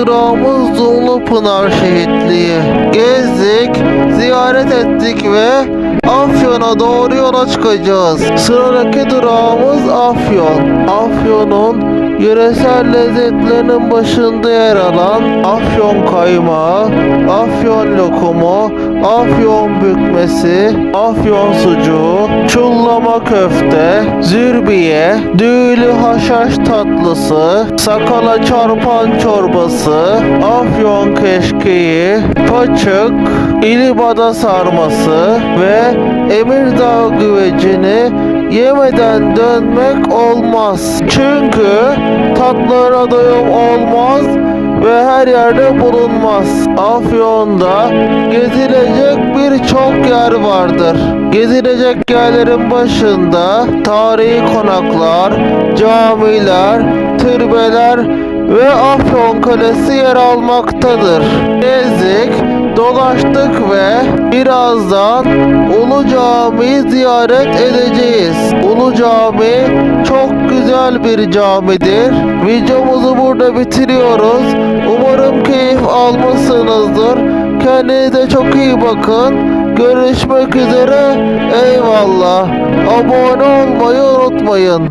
durağımız Dumlu Pınar Şehitliği. Gezdik, ziyaret ettik ve Afyon'a doğru yola çıkacağız. Sıradaki durağımız Afyon. Afyon'un yöresel lezzetlerinin başında yer alan Afyon kaymağı, Afyon lokumu, Afyon bükmesi, Afyon sucuğu, çullama köfte, zürbiye, düğülü haşhaş tatlısı, sakala çarpan çorbası, Afyon keşkeği, paçık, ilibada sarması ve Emirdağ güvecini yemeden dönmek olmaz. Çünkü tatlara doyum olmaz ve her yerde bulunmaz. Afyon'da gezilecek birçok yer vardır. Gezilecek yerlerin başında tarihi konaklar, camiler, türbeler ve Afyon Kalesi yer almaktadır. Gezdik, dolaştık ve birazdan Ulu Cami'yi ziyaret edeceğiz. Ulu Cami çok güzel bir camidir. Videomuzu burada bitiriyoruz. Umarım keyif almışsınızdır. Kendinize çok iyi bakın. Görüşmek üzere. Eyvallah. Abone olmayı unutmayın.